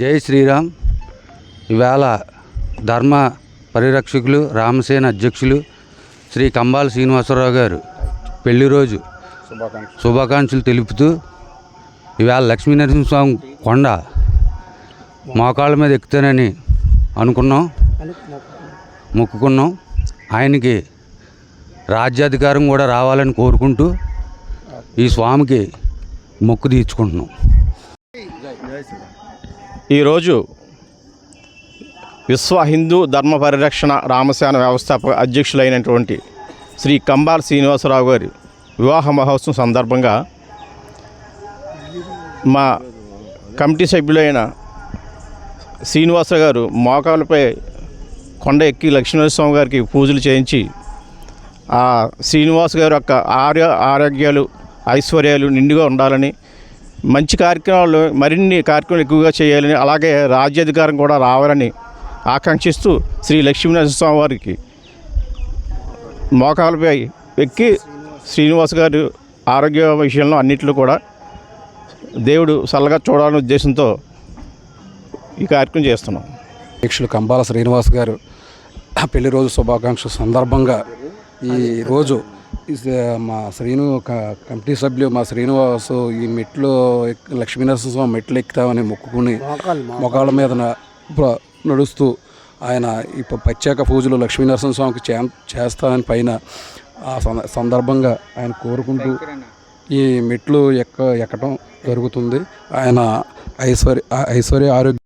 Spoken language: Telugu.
జై శ్రీరామ్. ఇవాళ ధర్మ పరిరక్షకులు రామసేన అధ్యక్షులు శ్రీ కంబాల శ్రీనివాసరావు గారు పెళ్ళి రోజు శుభాకాంక్షలు. తెలుపుతూ ఇవాళ లక్ష్మీనరసింహస్వామి కొండ మోకాళ్ళ మీద ఎక్కుతానని అనుకున్నాం మొక్కుకున్నాం. ఆయనకి రాజ్యాధికారం కూడా రావాలని కోరుకుంటూ ఈ స్వామికి మొక్కు తీర్చుకుంటున్నాం. ఈరోజు విశ్వ హిందూ ధర్మ పరిరక్షణ రామసేన వ్యవస్థాపక అధ్యక్షులైనటువంటి శ్రీ కంబాల్ శ్రీనివాసరావు గారి వివాహ మహోత్సవం సందర్భంగా మా కమిటీ సభ్యులైన శ్రీనివాసరావు గారు మోకాలపై కొండ ఎక్కి లక్ష్మీనరస్వామి గారికి పూజలు చేయించి ఆ శ్రీనివాస్ గారి యొక్క ఆర్య ఆరోగ్యాలు ఐశ్వర్యాలు నిండుగా ఉండాలని మంచి కార్యక్రమాలు మరిన్ని కార్యక్రమాలు ఎక్కువగా చేయాలని అలాగే రాజ్యాధికారం కూడా రావాలని ఆకాంక్షిస్తూ శ్రీ లక్ష్మీనరసింహస్వామి వారికి మోకాలపై ఎక్కి శ్రీనివాస్ గారు ఆరోగ్య విషయంలో అన్నింటిలో కూడా దేవుడు చల్లగా చూడాలనే ఉద్దేశంతో ఈ కార్యక్రమం చేస్తున్నాం. అధ్యక్షులు కంబాల శ్రీనివాస్ గారు పెళ్ళి రోజు శుభాకాంక్ష సందర్భంగా ఈ రోజు మా శ్రీను కమిటీ సభ్యులు మా శ్రీనివాసు ఈ మెట్లు లక్ష్మీనరసింహస్వామి మెట్లు ఎక్కుతామని మొక్కుకుని మొగాళ్ళ మీద నడుస్తూ ఆయన ఇప్పుడు ప్రత్యేక పూజలు లక్ష్మీనరసింహస్వామికి చే చేస్తానని పైన ఆ సంద- సందర్భంగా ఆయన కోరుకుంటూ ఈ మెట్లు ఎక్క ఎక్కడం జరుగుతుంది. ఆయన ఐశ్వర్య ఐశ్వర్య ఆరోగ్య